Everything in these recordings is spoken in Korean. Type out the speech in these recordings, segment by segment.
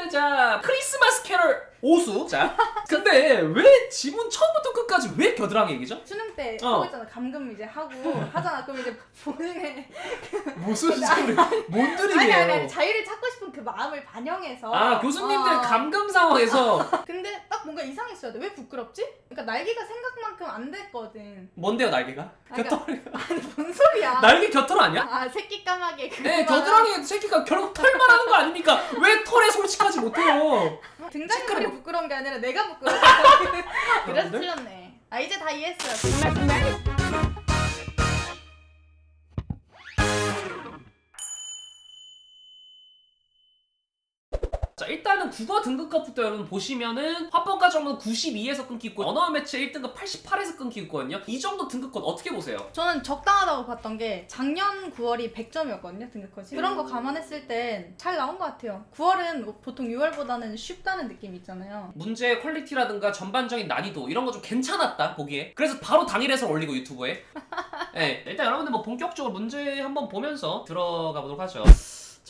끝내자. 크리스마스 캐럴. 오수. 자 근데 왜 지문 처음부터 끝까지 왜 겨드랑이 얘기죠? 수능 때 어. 하고 있잖아. 감금 이제 하고 하잖아. 그럼 이제 본인의 무슨 소리 뭔 아니 드립이에요 아니 아니 자유를 찾고 싶은 그 마음을 반영해서 아 교수님들 어. 감금 상황에서 근데 딱 뭔가 이상했어야 돼. 왜 부끄럽지? 그러니까 날개가 생각만큼 안 됐거든. 뭔데요 날개가? 아, 그러니까- 겨털 아니 뭔 소리야? 날개 겨털 아니야? 아 새끼 까마귀 그거 네 겨드랑이 새끼가 결국 털만 하는 거 아닙니까? 왜 털에 솔직하지 못해요? 등장인물이. 부끄러운 게 아니라 내가 부끄러워. 그래서? 틀렸네. 아 이제 다 이해했어요. 자 일단은 국어 등급컷부터 여러분 보시면은 합법과 정도는 92에서 끊기고 언어 매체 1등급 88에서 끊기고 있거든요. 이 정도 등급컷 어떻게 보세요? 저는 적당하다고 봤던 게 작년 9월이 100점이었거든요 등급컷이. 그런 거 감안했을 땐 잘 나온 것 같아요. 9월은 보통 6월보다는 쉽다는 느낌이 있잖아요. 문제 퀄리티라든가 전반적인 난이도 이런 거 좀 괜찮았다 보기에. 그래서 바로 당일에서 올리고 유튜브에. 네, 일단 여러분들 뭐 본격적으로 문제 한번 보면서 들어가 보도록 하죠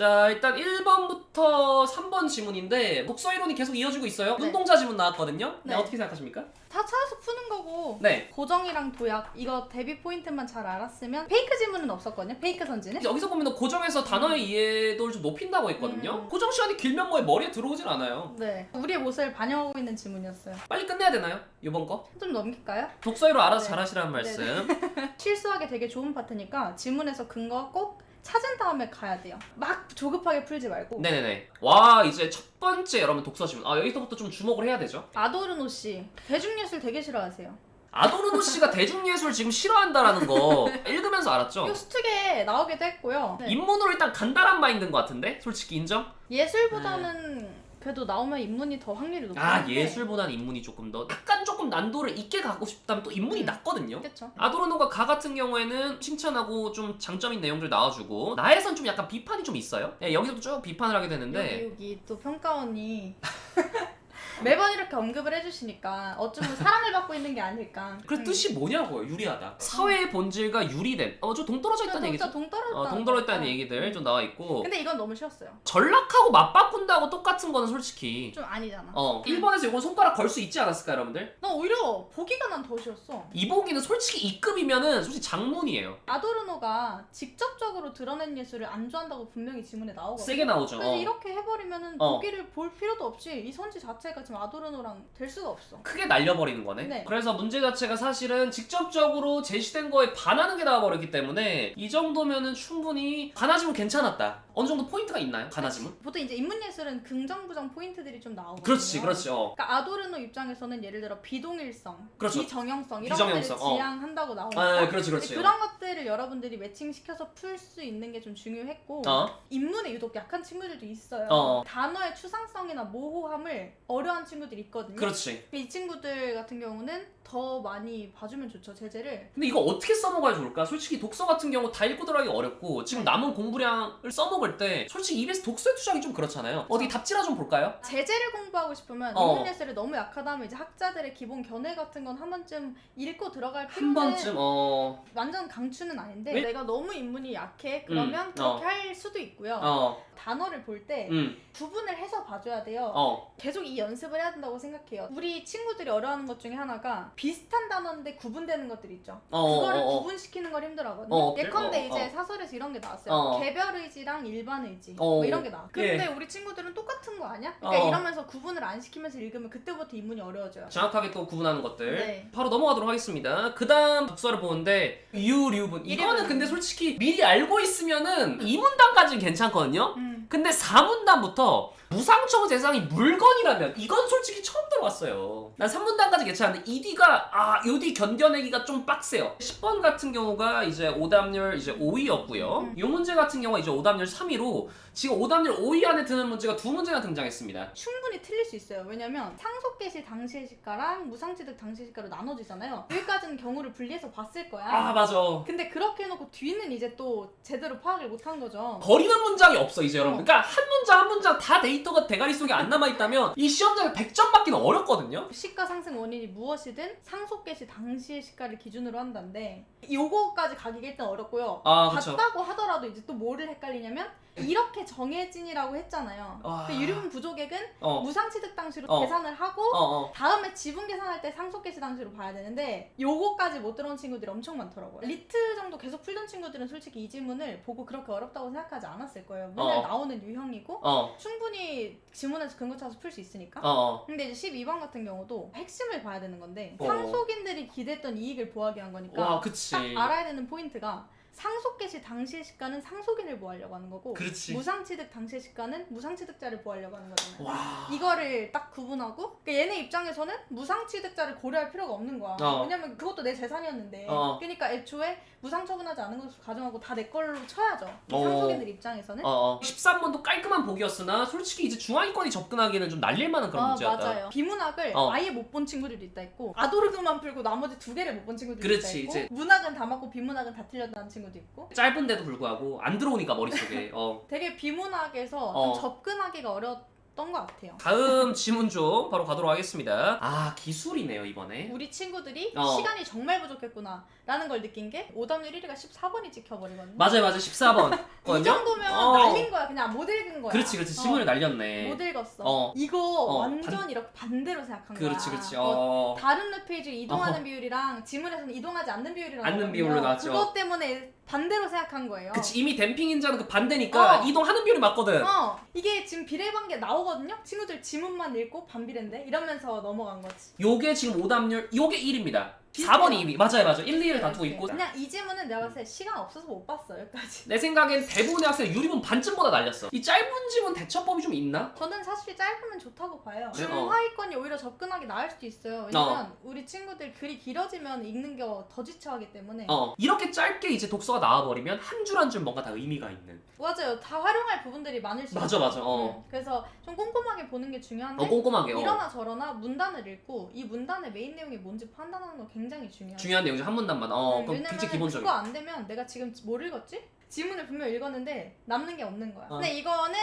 자 일단 1번부터 3번 지문인데 독서 이론이 계속 이어지고 있어요 네. 눈동자 지문 나왔거든요 네. 네. 어떻게 생각하십니까? 다 찾아서 푸는 거고 네 고정이랑 도약 이거 대비 포인트만 잘 알았으면 페이크 지문은 없었거든요 페이크 선지는 여기서 보면 고정에서 단어의 이해도를 좀 높인다고 했거든요 음. 고정 시간이 길면 뭐 머리에 들어오진 않아요 네 우리의 모습을 반영하고 있는 지문이었어요 빨리 끝내야 되나요? 이번 거? 좀 넘길까요? 독서이로 알아서 네. 잘하시라는 말씀 실수하기 되게 좋은 파트니까 지문에서 근거 꼭 찾은 다음에 가야 돼요 막 조급하게 풀지 말고 네네네. 와 이제 첫 번째 여러분 독서 지문. 아 여기서부터 좀 주목을 해야 되죠. 아도르노 씨 대중예술 되게 싫어하세요 아도르노 씨가 대중예술 지금 싫어한다라는 거 읽으면서 알았죠. 수특에 나오기도 했고요 네. 인문으로 일단 간단한 마인드인 것 같은데 솔직히 인정? 예술보다는 그래도 나오면 인문이 더 확률이 높아요 아 예술보다는 인문이 조금 더 약간 조금 난도를 있게 가고 싶다면 또 인문이 음. 낫거든요. 그렇죠 아도르노가 가 같은 경우에는 칭찬하고 좀 장점 있는 내용들 나와주고 나에선 좀 약간 비판이 좀 있어요. 네, 여기서도 쭉 비판을 하게 되는데 여기 여기 또 평가원이 매번 이렇게 언급을 해주시니까 어쩌면 사랑을 받고 있는 게 아닐까 그 음. 뜻이 뭐냐고요 유리하다. 사회의 본질과 유리된 어저 동떨어져 있다는 얘기죠. 동떨어졌다 어, 동떨어 있다는 얘기들 좀 나와 있고 근데 이건 너무 쉬웠어요 전락하고 맞바꾼다고 똑같은 거는 솔직히 좀 아니잖아 어 1번에서 이건 손가락 걸 수 있지 않았을까 여러분들? 나 오히려 보기가 난 더 쉬웠어 이보기는 솔직히 2급이면은 솔직히 장문이에요 아도르노가 직접적으로 드러낸 예술을 안 좋아한다고 분명히 지문에 나오거든요 세게 나오죠 근데 어. 이렇게 해버리면은 어. 보기를 볼 필요도 없이 이 선지 자체가 지금 아도르노랑 될 수가 없어. 크게 날려버리는 거네? 네. 그래서 문제 자체가 사실은 직접적으로 제시된 거에 반하는 게 나와버렸기 때문에 이 정도면은 충분히 가나지문 괜찮았다 어느 정도 포인트가 있나요 가나지문? 보통 이제 인문예술은 긍정 부정 포인트들이 좀 나오거든요 그렇지 그렇지 어. 그러니까 아도르노 입장에서는 예를 들어 비동일성, 그렇죠. 비정형성 이런 비정형성, 것들을 어. 지향한다고 나오니까 아 그렇지 그렇지 그런 것들을 여러분들이 매칭시켜서 풀 수 있는 게 좀 중요했고 어? 인문에 유독 약한 친구들도 있어요. 어. 단어의 추상성이나 모호함을 어려운 친구들이 있거든요. 그렇지 이 친구들 같은 경우는 더 많이 봐주면 좋죠 제재를. 근데 이거 어떻게 써먹어야 좋을까? 솔직히 독서 같은 경우 다 읽고 들어가기 어렵고 지금 네. 남은 공부량을 써먹 을 때 솔직히 입에서 독서에 투자하기 좀 그렇잖아요 어디 답지라 좀 볼까요? 제재를 공부하고 싶으면 어. 인문예술이 너무 약하다면 이제 학자들의 기본 견해 같은 건 한 번쯤 읽고 들어갈 한 필요는 번쯤 어... 완전 강추는 아닌데 왜? 내가 너무 인문이 약해 그러면 음, 그렇게 어. 할 수도 있고요. 어... 단어를 볼 때 음... 구분을 해서 봐줘야 돼요. 어... 계속 이 연습을 해야 된다고 생각해요. 우리 친구들이 어려워하는 것 중에 하나가 비슷한 단어인데 구분되는 것들 있죠. 어... 그거를 어... 어... 구분시키는 걸 힘들어하거든요. 어, 예컨대 어, 이제 어. 사설에서 이런 게 나왔어요. 어. 개별 의지랑 일반 의지 어. 뭐 이런 게 나와. 예. 근데 우리 친구들은 똑같은 거 아니야? 그러니까 어. 이러면서 구분을 안 시키면서 읽으면 그때부터 인문이 어려워져요. 정확하게 또 구분하는 것들 네. 바로 넘어가도록 하겠습니다 그 다음 독서를 보는데 유류분 이거는 근데 솔직히 미리 알고 있으면은 2문단까지는 괜찮거든요 음. 근데 4문단부터 무상청 대상이 물건이라면 이건 솔직히 처음 들어봤어요. 난 3문단까지 괜찮은데 ED가 아 ED 견뎌내기가 좀 빡세요. 10번 같은 경우가 이제 오답률 이제 5위였고요. 음. 이 문제 같은 경우가 이제 오답률 3위로 지금 오답률 5위 안에 드는 문제가 두 문제나 등장했습니다. 충분히 틀릴 수 있어요. 왜냐면 상속계시 당시의 시가랑 무상취득 당시의 시가로 나눠지잖아요. 여기까지는 경우를 분리해서 봤을 거야. 아 맞아. 근데 그렇게 해놓고 뒤는 이제 또 제대로 파악을 못한 거죠. 버리는 문장이 없어 이제 여러분. 어. 그러니까 한 문장 한 문장 다 데이터 가 대가리 속에 안 남아 있다면 이 시험장에 100점 받기는 어렵거든요. 시가 상승 원인이 무엇이든 상속계시 당시의 시가를 기준으로 한다는데 요거까지 가기가 일단 어렵고요. 아 그렇죠. 봤다고 하더라도 이제 또 뭐를 헷갈리냐면 이렇게 정해진이라고 했잖아요. 와. 그 유류분 부족액은 어. 무상취득 당시로 어. 계산을 하고 어, 어. 다음에 지분 계산할 때 상속개시 당시로 봐야 되는데 요거까지 못 들어온 친구들이 엄청 많더라고요. 리트 정도 계속 풀던 친구들은 솔직히 이 지문을 보고 그렇게 어렵다고 생각하지 않았을 거예요. 맨날 어. 나오는 유형이고 어. 충분히 지문에서 근거 찾아서 풀 수 있으니까. 어. 어. 근데 이제 12번 같은 경우도 핵심을 봐야 되는 건데 어. 상속인들이 기대했던 이익을 보하기 위한 거니까 와, 그치. 딱 알아야 되는 포인트가 상속 개시 당시의 시가는 상속인을 보하려고 하는 거고 그렇지. 무상취득 당시의 시가는 무상취득자를 보하려고 하는 거잖아요. 와. 이거를 딱 구분하고 그러니까 얘네 입장에서는 무상취득자를 고려할 필요가 없는 거야. 어. 왜냐면 그것도 내 재산이었는데. 어. 그러니까 애초에 무상처분하지 않은 것을 가정하고 다 내 걸로 쳐야죠. 이 어. 상속인들 입장에서는. 어, 어. 13번도 깔끔한 복이었으나 솔직히 이제 중하위권이 접근하기는 좀 날릴 만한 그런 아, 문제였다. 맞아요. 비문학을 어. 아예 못 본 친구들도 있다 있고 아도르그만 풀고 나머지 두 개를 못 본 친구들도 그렇지, 있다 있고 이제. 문학은 다 맞고 비문학은 다 틀렸다는 친구 도 있고 짧은데도 불구하고 안 들어오니까 머릿속에. 어. 되게 비문학에서 어. 좀 접근하기가 어려웠던 것 같아요. 다음 지문 좀 바로 가도록 하겠습니다. 아, 기술이네요, 이번에. 우리 친구들이 어. 시간이 정말 부족했구나 라는 걸 느낀 게 오답률 1위가 14번이 찍혀버리거든요. 맞아요, 맞아요. 14번. 이 정도면 어. 날린 거야. 그냥 못 읽은 거야. 그렇지, 그렇지. 어. 지문을 날렸네. 못 읽었어. 어. 이거 어, 완전 이렇게 반대로 생각한 거야. 그렇지, 그렇지. 어, 어. 다른 웹페이지 이동하는 어. 비율이랑 지문에서는 이동하지 않는 비율이랑 않는. 비율로 나왔죠. 그것 때문에 반대로 생각한 거예요. 그치, 이미 댐핑 인자는 그 반대니까 어. 이동하는 비율이 맞거든. 어, 이게 지금 비례관계 나오거든요. 친구들 지문만 읽고 반비례인데 이러면서 넘어간 거지. 요게 지금 오답률, 요게 1입니다. 비슷해요. 4번이 2위. 맞아요, 맞아요. 1, 2를 다투고 있고. 그냥 이 지문은 내가 봤을 때 시간 없어서 못 봤어 여기까지. 내 생각엔 대부분의 학생 유리문 반쯤보다 날렸어. 이 짧은 지문 대처법이 좀 있나? 저는 사실 짧으면 좋다고 봐요. 그래? 어. 중하위권이 오히려 접근하기 나을 수도 있어요. 왜냐면 우리 친구들 글이 길어지면 읽는 게 더 지쳐하기 때문에. 어. 이렇게 짧게 이제 독서가 나와버리면 한 줄 한 줄 뭔가 다 의미가 있는. 맞아요. 다 활용할 부분들이 많을 수 맞아, 있어요. 맞아. 어. 응. 그래서 좀 꼼꼼하게 보는 게 중요한데 어, 꼼꼼하게. 어. 이러나 저러나 문단을 읽고 이 문단의 메인 내용이 뭔지 판단하는 건 굉장히 중요해요. 중요한 내용 중한 문단 만. 어, 응, 그럼 왜냐면 굉장히 기본적인. 그거 안 되면 내가 지금 뭘 읽었지? 지문을 분명 읽었는데 남는 게 없는 거야. 어. 근데 이거는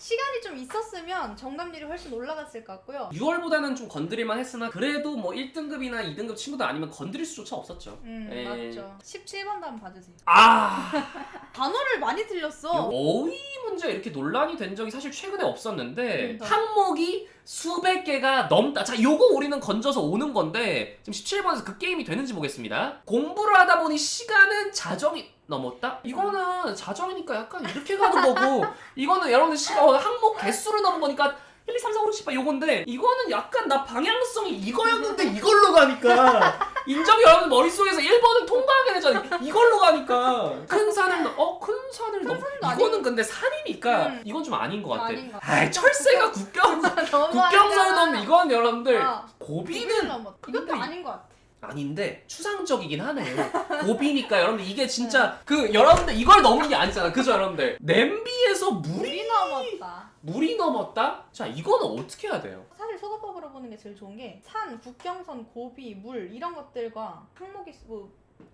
시간이 좀 있었으면 정답률이 훨씬 올라갔을 것 같고요. 6월보다는 좀 건드릴만 했으나 그래도 뭐 1등급이나 2등급 친구들 아니면 건드릴 수조차 없었죠. 음 예. 맞죠. 17번도 한번 봐주세요. 아, 단어를 많이 요 틀렸어. 어휘 문제 이렇게 논란이 된 적이 사실 최근에 없었는데 음, 항목이 수백 개가 넘다. 자, 요거 우리는 건져서 오는 건데 지금 17번에서 그 게임이 되는지 보겠습니다. 공부를 하다 보니 시간은 자정이 넘었다? 이거는 자정이니까 약간 이렇게 가는 거고 이거는 여러분들 시간 어, 항목 개수를 넘은 거니까 1, 2, 3, 4, 5, 6, 7, 8 요건데 이거는 약간 나 방향성이 이거였는데 이걸로 가니까 인정이 여러분 머릿속에서 1번은 통과하게 되잖아 이걸로 가니까 큰 산을 넘- 어? 큰 산을 넘 산도 이거는 아닌- 근데 산이니까 음. 이건 좀 아닌 것 같아 아닌 것 같아. 아이 철새가 국경 국경선을 넘는 이건 여러분들 아, 고비는 넘었. 이것도 근데 아닌 것 같아. 아닌데 추상적이긴 하네요. 고비니까 여러분들 이게 진짜 그 여러분들 이걸 넘은 게 아니잖아. 그죠 여러분들? 냄비에서 물이 물이 넘었다. 물이 넘었다? 자 이거는 어떻게 해야 돼요? 사실 소거법으로 보는 게 제일 좋은 게 산, 국경선, 고비, 물 이런 것들과 항목이 뭐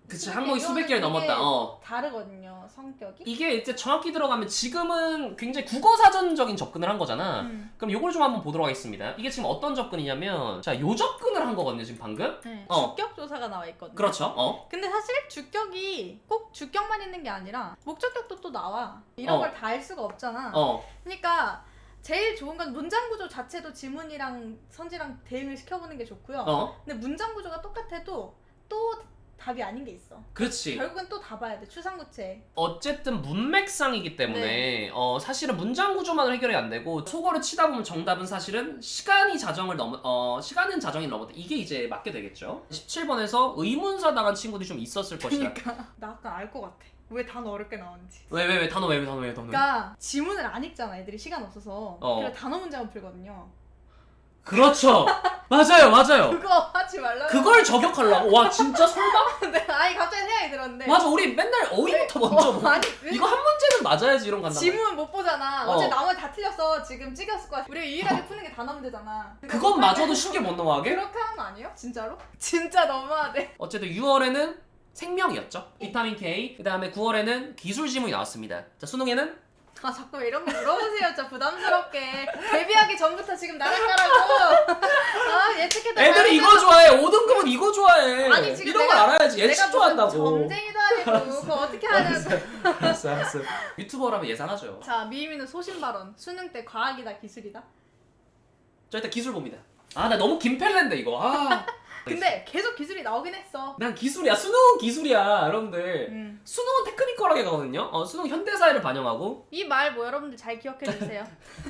그치 개, 수백 개를 넘었다. 어. 다르거든요 성격이. 이게 이제 정확히 들어가면 지금은 굉장히 국어 사전적인 접근을 한 거잖아. 음. 그럼 요걸 좀 한번 보도록 하겠습니다. 이게 지금 어떤 접근이냐면 자 요 접근을 한 거거든요 지금 방금. 네. 어. 주격 조사가 나와 있거든요. 그렇죠. 어. 근데 사실 주격이 꼭 주격만 있는 게 아니라 목적격도 또 나와. 이런 어. 걸 다 알 수가 없잖아. 어. 그러니까 제일 좋은 건 문장 구조 자체도 지문이랑 선지랑 대응을 시켜보는 게 좋고요. 어. 근데 문장 구조가 똑같아도 또 답이 아닌 게 있어. 그렇지. 결국은 또다 봐야 돼. 추상구체. 어쨌든 문맥상이기 때문에 네. 어, 사실은 문장 구조만으로 해결이 안 되고 속어를 치다 보면 정답은 사실은 시간이 자정을 넘어 어, 시간은 자정이 넘었다 이게 이제 맞게 되겠죠. 17번에서 의문사 당한 친구들이 좀 있었을 것이다. 그러니까 나 약간 알것 같아. 왜 단어 어렵게 나오는지. 왜 왜 왜 단어 왜 왜 단어 왜 단어 왜? 그러니까 지문을 안 읽잖아. 애들이 시간 없어서. 어. 그래서 단어 문장을 풀거든요. 그렇죠. 맞아요 맞아요. 그거 하지 말라고. 그걸 저격하려고 와 진짜 설마? 근데 아니 갑자기 생각이 들었는데. 맞아 우리 맨날 어휘부터 먼저 어, 뭐. 아니 왜 이거 한 문제는 맞아야지 이런 말이야. 지문 못 보잖아. 어. 어. 제 나머지 다 틀렸어. 지금 찍었을 거야. 우리가 유일하게 푸는 게 단어 문제잖아. 그건 마저도 쉽게 못 넘어가게? 그렇게 하는 거 아니에요? 진짜로? 진짜 너무하네. 어쨌든 6월에는 생명이었죠. 비타민 K. 그 다음에 9월에는 기술 지문이 나왔습니다. 자, 수능에는 아 자꾸 왜 이런 거 물어보세요. 진짜 부담스럽게. 데뷔하기 전부터 지금 나를 까라고. 아 예측해도 애들이 이거 좋아해. 5등급은 이거 좋아해. 아니, 지금 이런 걸 내가- 알아야지. 예측 좋아한다고. 점쟁이도 아니고. 그거 어떻게 하냐고. 알았어 알았어 유튜버라면 예상하죠 자, 미미는 소신 발언. 수능 때 과학이다 기술이다. 저 일단 기술 봅니다 아 나 너무 김펠레인데 이거 아 근데 계속 기술이 나오긴 했어. 난 기술이야 수능은 기술이야 여러분들 음. 수능은 테크니컬하게 가거든요 어, 수능 현대사회를 반영하고 이 말 뭐 여러분들 잘 기억해 주세요.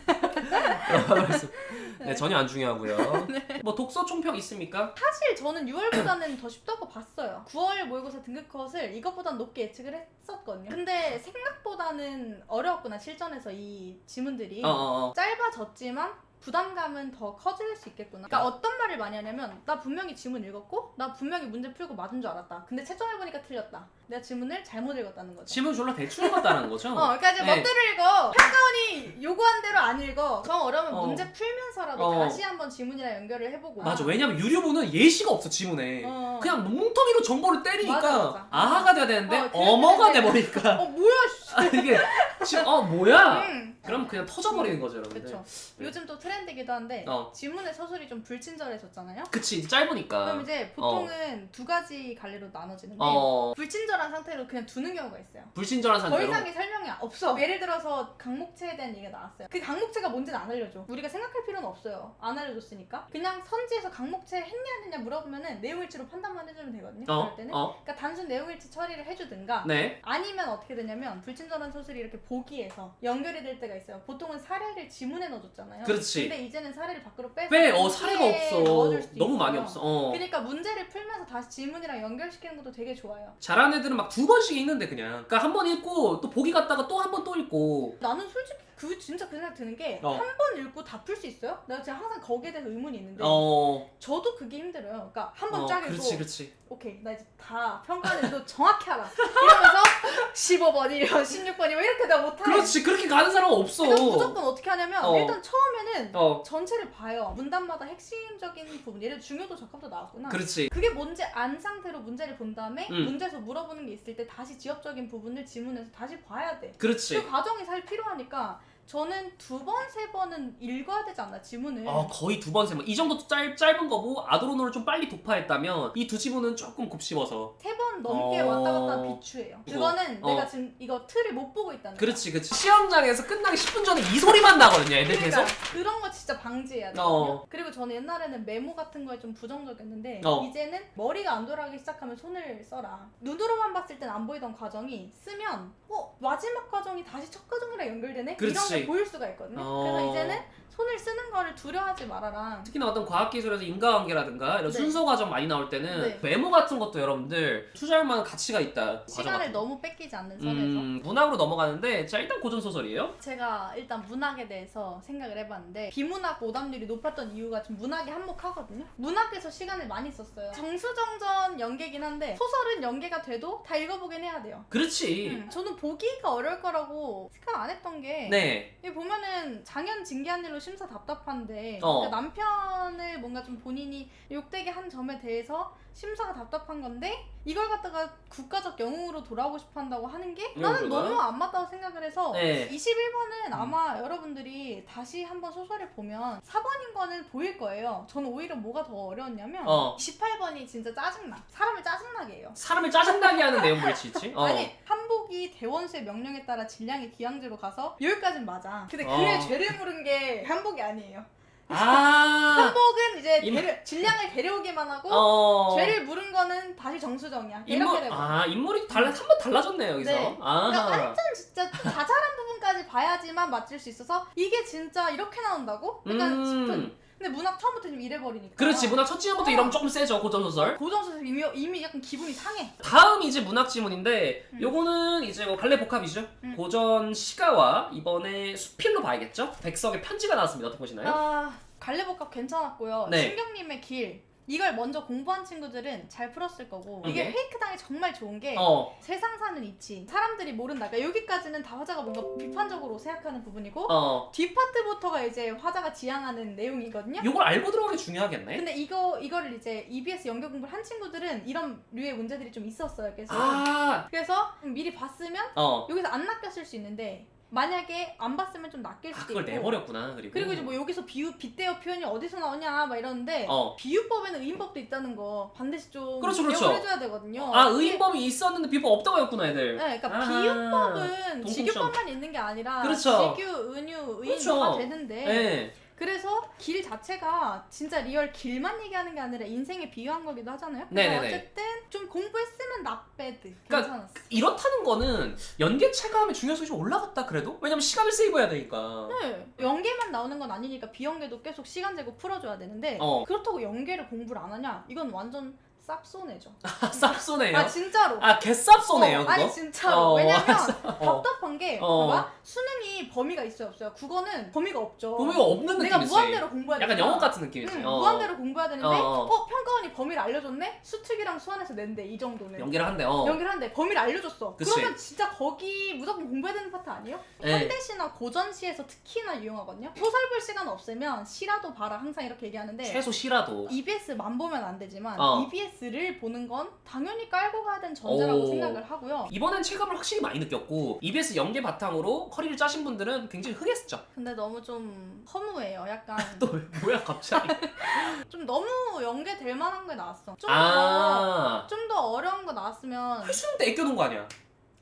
네, 전혀 안 중요하고요 네. 뭐 독서 총평 있습니까? 사실 저는 6월보다는 더 쉽다고 봤어요. 9월 모의고사 등급 컷을 이것보단 높게 예측을 했었거든요. 근데 생각보다는 어려웠구나 실전에서 이 지문들이 어 어 어 짧아졌지만 부담감은 더 커질 수 있겠구나. 그러니까 어떤 말을 많이 하냐면 나 분명히 지문 읽었고 나 분명히 문제 풀고 맞은 줄 알았다. 근데 채점해 보니까 틀렸다. 내가 지문을 잘못 읽었다는 거죠. 지문 졸라 대충 읽었다는 거죠? 어, 그러니까 이제 네. 멋대로 읽어. 평가원이 요구한 대로 안 읽어. 정 어려우면 어. 문제 풀면서라도 어. 다시 한번 지문이랑 연결을 해보고. 맞아 왜냐면 유료부는 예시가 없어 지문에 어. 그냥 뭉텅이로 정보를 때리니까 맞아, 맞아. 아하가 돼야 되는데 어, 그래야 어머가 되는데. 돼버리니까 어 뭐야? 씨. 아, 이게 지금 어 뭐야? 응. 그럼 그냥 터져버리는 거죠 여러분들 그렇죠. 요즘 또 트렌드기도 한데 어. 지문의 서술이 좀 불친절해졌잖아요. 그치 짧으니까 그럼 이제 보통은 두 가지 갈래로 나눠지는데 어 불친절한 상태로 그냥 두는 경우가 있어요. 불친절한 더 상태로 이상의 설명이 없어. 예를 들어서 강목체에 대한 얘기가 나왔어요. 그 강목체가 뭔지는 안 알려줘. 우리가 생각할 필요는 없어요. 안 알려줬으니까. 그냥 선지에서 강목체 했냐 안 했냐 물어보면은 내용일치로 판단만 해주면 되거든요. 어? 그럴 때는. 어? 그러니까 단순 내용일치 처리를 해주든가 네 아니면 어떻게 되냐면 불친절한 소설이 이렇게 보기에서 연결이 될 때가 있어요. 보통은 사례를 지문에 넣어줬잖아요. 그렇지. 근데 이제는 사례를 밖으로 빼서 왜? 어 사례가 문제에 넣어줄 없어 수도 너무 있어요. 많이 없어 어 그러니까 문제를 풀면서 다시 지문이랑 연결시키는 것도 되게 좋아요. 잘하는 애들은 막 두 번씩 읽는데 그냥 그러니까 한 번 읽고 또 보기 갔다가 또 한 번 또 읽고 나는 솔직히 그 진짜 그 생각 드는 게한 어. 번 읽고 다 풀 수 있어요? 내가 지금 항상 거기에 대해서 의문이 있는데 어 저도 그게 힘들어요. 그러니까 한 번 어, 쫙 읽고 그렇지 그렇지 오케이 나 이제 다 평가는 정확히 알아 이러면서 15번이요 16번이요 이렇게 내가 못하는 그렇지 그렇게 가는 사람 은 없어 그러니까 무조건 어떻게 하냐면 어. 일단 처음에는 어 전체를 봐요. 문단마다 핵심적인 부분, 예를 들어 중요도 적합도 나왔구나. 그렇지 그게 뭔지 안 상태로 문제를 본 다음에 음. 문제에서 물어보는 게 있을 때 다시 지역적인 부분을 지문에서 다시 봐야 돼. 그렇지 그 과정이 사실 필요하니까 저는 두 번, 세 번은 읽어야 되지 않나, 지문을. 어 거의 두 번 세번 이 정도 짧, 짧은 거고 아드로노를 좀 빨리 도파했다면 이 두 지문은 조금 곱씹어서 세 번 넘게 어. 왔다 갔다 비추해요. 그거는 어. 내가 지금 이거 틀을 못 보고 있다는 거야. 그렇지 그렇지 시험장에서 끝나기 10분 전에 이 소리만 나거든요 애들 계속 그런 거 진짜 방지해야 돼요. 어. 그리고 저는 옛날에는 메모 같은 거에 좀 부정적이었는데 어. 이제는 머리가 안 돌아가기 시작하면 손을 써라. 눈으로만 봤을 땐 안 보이던 과정이 쓰면 어 마지막 과정이 다시 첫 과정이랑 연결되네 이런 그렇지. 게 보일 수가 있거든요. 어. 그래서 이제는 손을 쓰는 거를 두려워하지 말아라. 특히나 어떤 과학기술에서 인과관계라든가 이런 네. 순서 과정 많이 나올 때는 네. 메모 같은 것도 여러분들 투자할 만한 가치가 있다 시간을. 너무 뺏기지 않는 선에서. 음, 문학으로 넘어가는데 자 일단 고전 소설이에요 제가 일단 문학에 대해서 생각을 해봤는데 비문학 오답률이 높았던 이유가 좀 문학에 한몫하거든요. 문학에서 시간을 많이 썼어요. 정수정전 연계긴 한데 소설은 연계가 돼도 다 읽어보긴 해야 돼요. 그렇지 음, 저는 보기가 어려울 거라고 생각 안 했던 게 네 여기 보면은 장현 징계한 일로 심사 답답한데 어. 그러니까 남편을 뭔가 좀 본인이 욕되게 한 점에 대해서 심사가 답답한 건데 이걸 갖다가 국가적 영웅으로 돌아오고 싶어 한다고 하는 게 나는. 너무 안 맞다고 생각을 해서 네. 21번은 아마 여러분들이 다시 한번 소설을 보면 4번인 거는 보일 거예요. 저는 오히려 뭐가 더 어려웠냐면 어. 28번이 진짜 짜증나. 사람을 짜증나게 해요. 사람을 짜증나게 하는 내용 물치 있지 어. 아니 한복이 대원수의 명령에 따라 질량의 기양제로 가서 여기까진 맞아. 근데 어. 그에 죄를 물은 게 한복이 아니에요. 아 한복은 이제 임- 데려- 질량을 데려오기만 하고 어. 죄를 물은 거는 다시 정수정이야. 이렇게 인물 되고. 아 인물이 달라 한 번 달라졌네요 여기서 네. 아 그러니까 완전 진짜 자잘한 부분까지 봐야지만 맞출 수 있어서 이게 진짜 이렇게 나온다고? 약간 싶은. 음 근데 문학 처음부터 좀 이래버리니까. 그렇지 문학 첫 지문부터 어. 이러면 조금 세죠 고전 소설 고정소설 이미, 이미 약간 기분이 상해. 다음 이제 문학 지문인데 음. 요거는 이제 뭐 갈래 복합이죠 음. 고전 시가와 이번에 수필로 봐야겠죠 백석의 편지가 나왔습니다 어떻게 보시나요? 아 갈래복합 괜찮았고요. 네. 신경님의 길. 이걸 먼저 공부한 친구들은 잘 풀었을 거고 이게 오케이. 페이크 당이 정말 좋은 게 어 세상 사는 이치 사람들이 모른다 그러니까 여기까지는 다 화자가 뭔가 비판적으로 생각하는 부분이고 어. 뒷파트부터가 이제 화자가 지향하는 내용이거든요 요걸 알고 들어가는 게 중요하겠네 근데 이거 이거를 이제 EBS 연결 공부를 한 친구들은 이런 류의 문제들이 좀 있었어요 그래서 아 그래서 미리 봤으면 어. 여기서 안 낚였을 수 있는데 만약에 안 봤으면 좀 낚일 아 수도 그걸 있고 내버렸구나 그리고 그리고 이제 뭐 여기서 비유 빗대어 표현이 어디서 나오냐 막 이러는데 어. 비유법에는 의인법도 있다는 거 반드시 좀 그렇죠, 그렇죠. 기억을 해줘야 되거든요. 아 의인법이 있었는데 비법 없다고 했구나 애들 네, 그러니까 아, 비유법은 동풍점. 직유법만 있는 게 아니라 그렇죠. 직유, 은유, 의인 그렇죠. 다 되는데 네. 그래서 길 자체가 진짜 리얼 길만 얘기하는 게 아니라 인생에 비유한 거기도 하잖아요. 그래서 네네네. 어쨌든 좀 공부했으면 나빼드 그러니까 괜찮았어. 이렇다는 거는 연계 체감의 중요성이 좀 올라갔다 그래도 왜냐면 시간을 세이브해야 되니까 네, 연계만 나오는 건 아니니까 비연계도 계속 시간 재고 풀어줘야 되는데 어. 그렇다고 연계를 공부를 안 하냐? 이건 완전 쌉소네죠. 아, 쌉소네요 아 진짜로. 아 개쌉소네요 어, 그거 아니 진짜로. 어, 왜냐면 어. 답답한 게 어. 봐봐 수능이 범위가 있어요 없어요? 국어는 범위가 없죠. 범위가 없는 내가 느낌이지 무한대로 공부해야 약간 되잖아. 영어 같은 느낌이지 응, 어. 무한대로 공부해야 되는데 어, 어, 어. 평가원이 범위를 알려줬네? 수특이랑 수완에서 낸대 이 정도는 연계를 한대 어. 연기를 하는데 범위를 알려줬어 그치. 그러면 진짜 거기 무조건 공부해야 되는 파트 아니에요? 네. 현대시나 고전시에서 특히나 유용하거든요 소설 볼 시간 없으면 시라도 봐라 항상 이렇게 얘기하는데 최소 시라도 EBS만 보면 안 되지만 어. EBS를 보는 건 당연히 깔고 가야 되는 전제라고 오. 생각을 하고요 이번엔 체감을 확실히 많이 느꼈고 EBS 연계 바탕으로 커리를 짜신 분들은 굉장히 흑했었죠. 근데 너무 좀 허무해요 약간. 또 왜- 뭐야 갑자기? 좀 너무 연계될 만한 게 나왔어. 좀더아좀더 어려운 거 나왔으면 수능 때 애껴놓은 거 아니야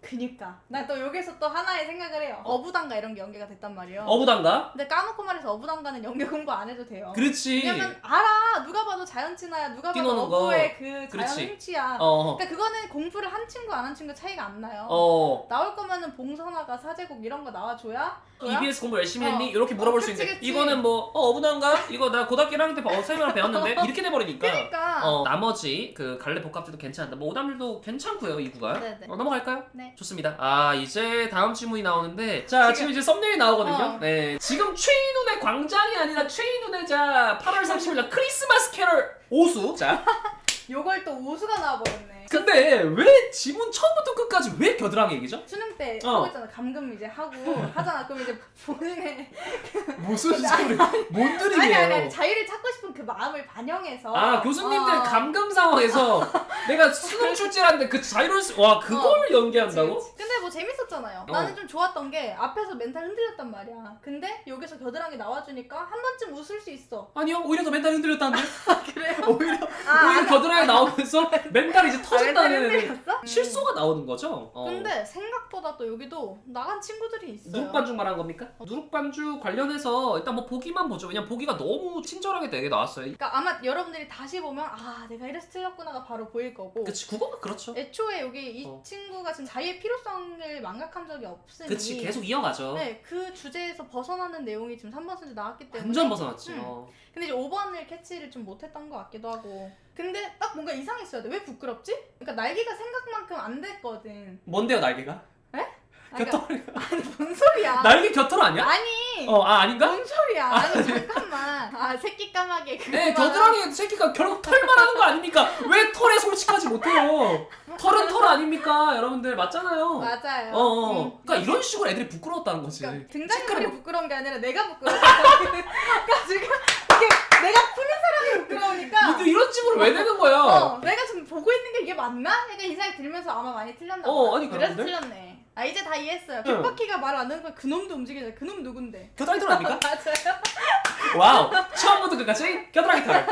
그니까 나 또 여기서 또 하나의 생각을 해요 어부단가 이런 게 연계가 됐단 말이에요 어부단가? 근데 까놓고 말해서 어부단가는 연계 공부 안 해도 돼요 그렇지 왜냐면 알아 누가 봐도 자연친화야 누가 봐도 뛰노는 거. 어부의 그 그렇지. 자연 흠취야 어 그러니까 그거는 공부를 한 친구 안 한 친구 차이가 안 나요 어. 나올 거면은 봉선화가 사제곡 이런 거 나와줘야 줘야? EBS 공부 열심히 어. 했니? 이렇게 물어볼 어, 수 그치, 있는데 그치. 이거는 뭐 어, 어부단가? 이거 나 고등학교 1학년 때 어, 설명을 배웠는데 이렇게 돼버리니까 그러니까 어, 나머지 그 갈래 복합들도 괜찮은데 뭐 오답률도 괜찮고요 이 구간 네네. 어, 넘어갈까요? 네. 좋습니다. 아 이제 다음 질문이 나오는데 자 지금, 지금- 이제 썸네일이 나오거든요. 어. 네 지금 최인훈의 광장이 아니라 최인훈의 자 8월 30일 날 크리스마스 캐럴 오수. 자. 요걸 또 오수가 나와버렸네. 근데 왜 지문 처음부터 끝까지 왜 겨드랑이 얘기죠? 수능 때 어. 하고 있잖아. 감금 이제 하고 하잖아. 그럼 이제 본인의 무슨 소리 뭔 아니 드립이에요 아니 아니 자유를 찾고 그 마음을 반영해서 아 교수님들 어. 감금 상황에서 내가 수능 출제하는데 그 자유를 쓰... 와 그걸 연기한다고? 그치, 그치. 근데 뭐 재밌 었잖아요. 어. 나는 좀 좋았던 게 앞에서 멘탈 흔들렸단 말이야. 근데 여기서 겨드랑이 나와주니까 한 번쯤 웃을 수 있어. 아니요 오히려 더 멘탈이 흔들렸다는데 그래요? 오히려 아, 오히려 겨드랑이 나오면서 멘탈이 이제 멘탈 터진다는 흔들렸어? 음. 실수가 나오는 거죠? 어. 근데 생각보다 또 여기도 나간 친구들이 있어요. 누룩 반죽 말한 겁니까? 누룩 반죽 관련해서 일단 뭐 보기만 보죠 왜냐면 보기가 너무 친절하게 되게 나왔어요 그러니까 아마 여러분들이 다시 보면 아 내가 이래서 틀렸구나가 바로 보일 거고. 그치 국어가 그렇죠 애초에 여기 이 어. 친구가 지금 자유의 필요성을 망각 한 적이 없으니. 그치 계속 이어가죠 네, 그 주제에서 벗어나는 내용이 지금 3번 순위 나왔기 때문에 완전 벗어났지 음. 어. 근데 이제 5번을 캐치를 좀 못했던 것 같기도 하고 근데 딱 뭔가 이상했어야 돼 왜 부끄럽지? 그러니까 날개가 생각만큼 안 됐거든 뭔데요 날개가? 아 니, 그러니까, 아니 뭔 소리야 날개 겨털 아니야? 아니 어 아 아닌가? 뭔 소리야 아니 잠깐만 아 새끼 까마귀 그거 네, 겨드랑이 새끼가 결국 털만 하는 거 아닙니까? 왜 털에 솔직하지 못해요? 털은 털 아닙니까? 여러분들 맞잖아요. 맞아요 어, 어. 음. 그러니까 이런 식으로 애들이 부끄러웠다는 거지. 그러니까 체크를 등장인물이 못- 부끄러운 게 아니라 내가 부끄러워 그러니까 지금 이게 내가 푸는 사람이 부끄러우니까 니도 이런 식으로 왜 되는 거야? 어, 내가 지금 보고 있는 게 이게 맞나? 약간 이 생각이 들면서 아마 많이 틀렸나 봐. 어, 아니, 그래서 그런데? 틀렸네. 아 이제 다 이해했어요. 응. 귓바퀴가 말안 듣는 거 그놈도 움직이잖아. 그놈 누군데? 겨드랑이 털 아닙니까? 맞아요. 와우. 처음부터 끝까지 겨드랑이 털.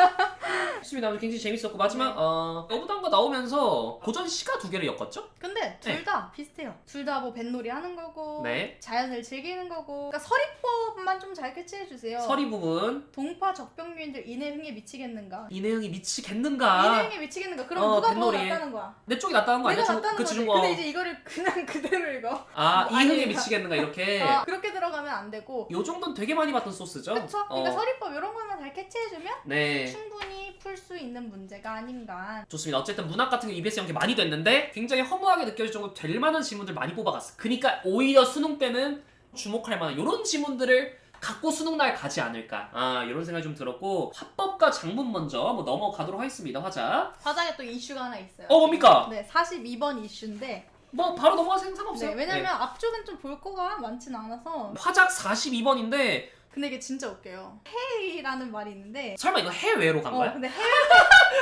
좋습니다. 오늘 굉장히 재밌었고 마지막 네. 어 여부단가 나오면서 고전 시가 두 개를 엮었죠? 근데 네. 둘 다 비슷해요. 둘 다 뭐 뱃놀이 하는 거고 네. 자연을 즐기는 거고. 그러니까 서리법만 좀 잘 캐치해 주세요. 서리 부분 동파 적병류인들 인해흥에 미치겠는가? 이내용이 미치겠는가? 인해흥에 미치겠는가? 그럼 어, 누가 더 뱃놀이. 낫다는 거야? 내 쪽이 낫다는 거 아니야? 내가 중- 낫다는 그치, 거지. 근데 이제 이거를 그냥 그대로 읽어. 아 아니, 이흥에. 미치겠는가 이렇게. 어, 그렇게 들어가면 안 되고. 요 정도는 되게 많이 봤던 소스죠? 그쵸? 그러니까 어. 서리법 이런 거만 잘 캐치해주면 네. 충분히 풀 수 있는 문제가 아닌가. 좋습니다. 어쨌든 문학 같은 게 EBS 연계 많이 됐는데 굉장히 허무하게 느껴질 정도로 될 만한 지문들 많이 뽑아갔어. 그러니까 오히려 수능 때는 주목할 만한 이런 지문들을 갖고 수능 날 가지 않을까. 아 이런 생각이 좀 들었고 화법과 장문 먼저 뭐 넘어가도록 하겠습니다. 화자. 화장에 또 이슈가 하나 있어요. 어 뭡니까? 네, 42번 이슈인데. 뭐 바로 넘어가서 네, 상관없어요. 왜냐면 앞쪽은 좀 볼 거가 많진 않아서. 네. 화작 42번인데 근데 이게 진짜 웃겨요. 헤이라는 말이 있는데. 설마 이거 해외로 간 어, 거야? 근데 해외,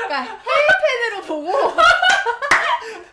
그러니까 해외 팬으로 보고.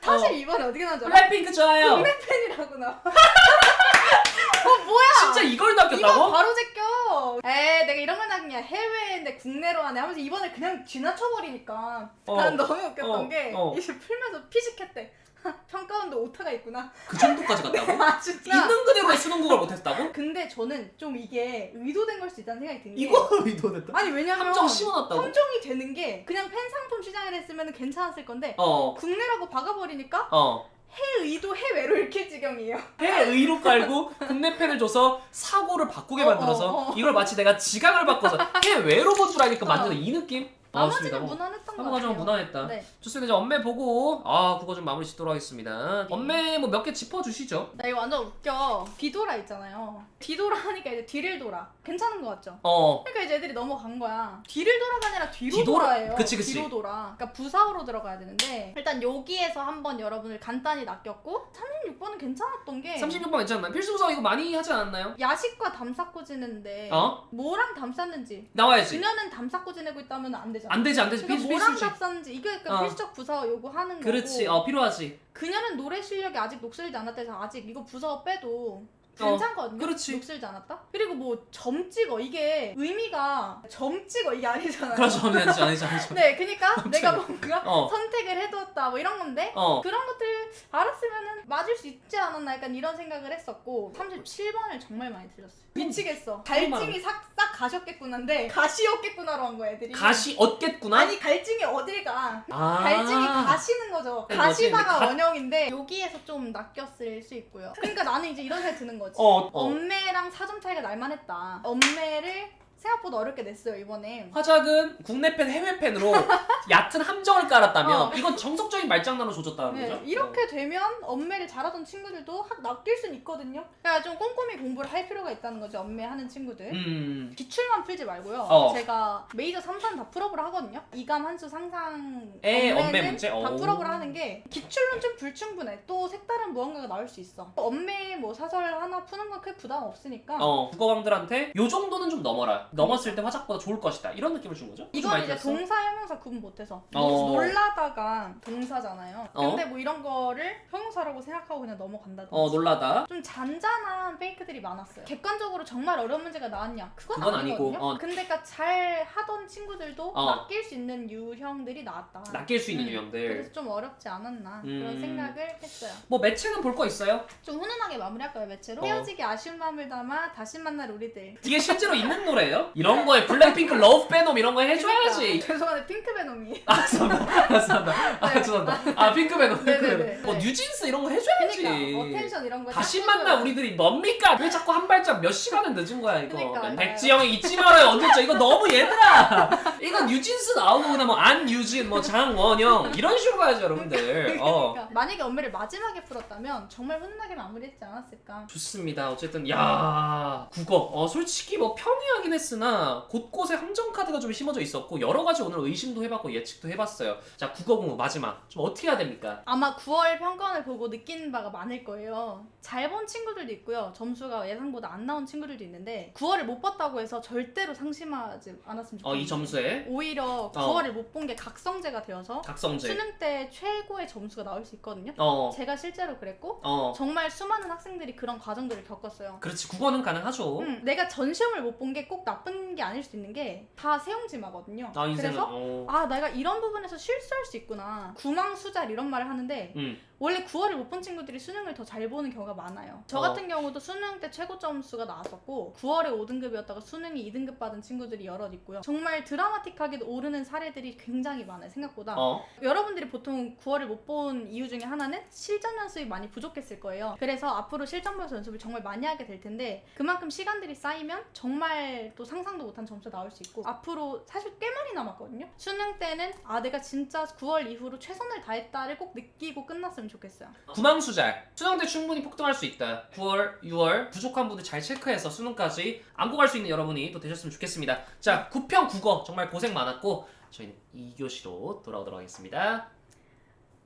42번이 어떻게 나오죠? 블랙핑크 좋아요. 국내 팬이라고 나와. 어, 뭐야? 진짜 이걸 이거 낚였다고? 바로 제껴. 에 내가 이런 걸 낚냐 해외인데 국내로 하네 하면서 이번에 그냥 지나쳐버리니까 어. 난 너무 웃겼던 어. 게 어. 이제 풀면서 피식했대. 평가원도 오타가 있구나. 그 정도까지 갔다고? 아 진짜. 있는 그대로의 수능 국어를 못했다고? 근데 저는 좀 이게 의도된 걸수 있다는 생각이 든 게. 이거 의도됐다. 아니 왜냐면 함정 씌워놨다고? 함정이 되는 게 그냥 팬 상품 시장을 했으면 괜찮았을 건데 어, 국내라고 박아버리니까 어. 해의도 해외로 읽힐 지경이에요. 해의로 깔고 국내 펜을 줘서 사고를 바꾸게 어, 만들어서 어, 어. 이걸 마치 내가 지각을 바꿔서 해외로 어. 만드는 이 느낌? 나머지는 뭐. 무난했던 것 한번 같아요. 가정 무난했다. 네. 좋습니다. 이제 엄매 보고 아 그거 좀 마무리 짓도록 하겠습니다. 엄매 뭐 몇 개 짚어주시죠. 나 이거 완전 웃겨. 뒤돌아 있잖아요. 뒤돌아 하니까 이제 뒤를 돌아. 괜찮은 것 같죠? 어. 그러니까 이제 애들이 넘어간 거야. 뒤를 돌아가 아니라 뒤로 뒤돌아? 돌아예요. 그치, 그치. 뒤로 돌아. 그러니까 부사어로 들어가야 되는데 일단 여기에서 한번 여러분을 간단히 낚였고 36번은 괜찮았던 게 36번 괜찮나? 필수부사 이거 많이 하지 않았나요? 야식과 담 쌓고 지내는데 어? 뭐랑 담 쌓는지 나와야지. 그녀는 담 쌓고 지내고 있다면 안 되잖아. 안 되지 안 되지. 그러니까 뭐랑 필수지. 담 쌓는지 이게 그러니까 어. 필수적 부사어 요구하는 그렇지. 거고 어 필요하지. 그녀는 노래 실력이 아직 녹슬지 않았대서 아직 이거 부사어 빼도 어, 괜찮거든요. 그렇지. 녹슬지 않았다. 그리고 뭐 점 찍어 이게 의미가 점 찍어 이게 아니잖아요. 그렇죠. 아니지 아니지 아니지. 네, 그러니까 점 내가. 뭔가 어. 선택을 해두었다 뭐 이런 건데 어. 그런 것들 알았으면은 맞을 수 있지 않았나 약간 이런 생각을 했었고 37번을 정말 많이 틀렸어요. 미치겠어. 갈증이 싹, 싹 가셨겠구나인데 가시였겠구나로 한 거야 애들이. 가시 얻겠구나. 아니 갈증이 어딜 가. 아. 갈증이 가시는 거죠. 네, 가시다가 원형인데 여기에서 좀 낚였을 수 있고요. 그러니까 나는 이제 이런 생각이 드는 거 지. 어. 어. 엄매랑 4점 차이가 날만했다. 엄매를 생각보다 어렵게 냈어요 이번에. 화작은 국내 펜 해외 펜으로 얕은 함정을 깔았다면 어. 이건 정석적인 말장난으로 조졌다는 네, 거죠. 이렇게 되면 엄매를 잘하던 친구들도 확 낚일 순 있거든요. 그러니까 좀 꼼꼼히 공부를 할 필요가 있다는 거죠. 엄매 하는 친구들. 음. 기출만 풀지 말고요. 어. 제가 메이저 3산 다 풀업을 하거든요. 이감 한수 상상 에, 엄매 문제? 다 오. 풀업을 하는 게 기출은 좀 불충분해. 또 색다른 무언가가 나올 수 있어. 엄매 뭐 사설 하나 푸는 건 크게 부담 없으니까. 어, 국어왕들한테 요 정도는 좀 넘어라. 넘었을 때 화작보다 좋을 것이다. 이런 느낌을 준 거죠? 이건 이제? 동사 형용사 구분 못해서 어. 놀라다가 동사잖아요. 어. 근데 뭐 이런 거를 형용사라고 생각하고 그냥 넘어간다든지. 어, 놀라다. 좀 잔잔한 페이크들이 많았어요. 객관적으로 정말 어려운 문제가 나왔냐? 그건, 그건 아니거든요. 아니고, 어. 근데 그러니까 잘 하던 친구들도 어. 낚일 수 있는 유형들이 나왔다. 낚일 수 있는 음, 유형들. 그래서 좀 어렵지 않았나 음. 그런 생각을 했어요. 뭐 매체는 볼 거 있어요? 좀 훈훈하게 마무리할까요 매체로? 어. 헤어지기 아쉬운 마음을 담아 다시 만날 우리들. 뒤에 실제로 있는 노래예요? 이런 거에 블랙핑크 러브 베놈 이런 거 해줘야지. 그러니까. 죄송한데 핑크 베놈이. 아, 죄송합니다. 죄송합니다. 아, 네. 죄송합니다. 아, 핑크 베놈, 네네네. 핑크 베놈. 뭐 네. 뉴진스 이런 거 해줘야지. 그러니까 어텐션 이런 거. 다시 딱 만나. 우리들이 뭡니까? 왜 자꾸 한 발짝 몇 시간을 늦은 거야 이거 그러니까. 백지영이 잊지 말아요 언제죠 이거 너무 얘들아 이거 뉴진스 나오고 그냥 뭐 안 유진 뭐 장원영 이런 식으로 가야죠 여러분들 어 그러니까 만약에 엄매를 마지막에 풀었다면 정말 훈훈하게 마무리했지 않았을까. 좋습니다 어쨌든 야 국어 어 솔직히 뭐 평이하긴 했 으나 곳곳에 함정 카드가 좀 심어져 있었고 여러 가지 오늘 의심도 해봤고 예측도 해봤어요 자 국어 공부 마지막 좀 어떻게 해야 됩니까 아마 9월 평가원을 보고 느끼는 바가 많을 거예요. 잘 본 친구들도 있고요. 점수가 예상보다 안 나온 친구들도 있는데 9월을 못 봤다고 해서 절대로 상심하지 않았으면 좋겠어요. 어이 점수에 오히려 9월을 못 본 게 각성제가 되어서 각성제 수능 때 최고의 점수가 나올 수 있거든요. 어 제가 실제로 그랬고 어. 정말 수많은 학생들이 그런 과정들을 겪었어요. 그렇지 국어는 가능하죠 음, 내가 전 시험을 못 본 게 꼭 나쁜 게 아닐 수 있는 게 다 세용지마거든요. 아 인생은 그래서 어. 아 내가 이런 부분에서 실수할 수 있구나. 구망수잘 이런 말을 하는데 음. 원래 9월을 못 본 친구들이 수능을 더 잘 보는 경우가 많아요. 저 어. 같은 경우도 수능 때 최고 점수가 나왔었고 9월에 5등급이었다가 수능이 2등급 받은 친구들이 여럿 있고요. 정말 드라마틱하게 오르는 사례들이 굉장히 많아요. 생각보다. 어. 여러분들이 보통 9월을 못 본 이유 중에 하나는 실전 연습이 많이 부족했을 거예요. 그래서 앞으로 실전 보여서 연습을 정말 많이 하게 될 텐데 그만큼 시간들이 쌓이면 정말 또 상상도 못한 점수가 나올 수 있고 앞으로 사실 꽤 많이 남았거든요. 수능 때는 아 내가 진짜 9월 이후로 최선을 다했다를 꼭 느끼고 끝났 으면 좋겠어요. 구망수잘. 수능 때 충분히 폭등할 수 있다. 9월 6월 부족한 분들 잘 체크해서 수능까지 안고 갈 수 있는 여러분이 또 되셨으면 좋겠습니다. 자 9평 국어. 정말 고생 많았고 저희는 2교시로 돌아오도록 하겠습니다.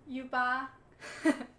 유바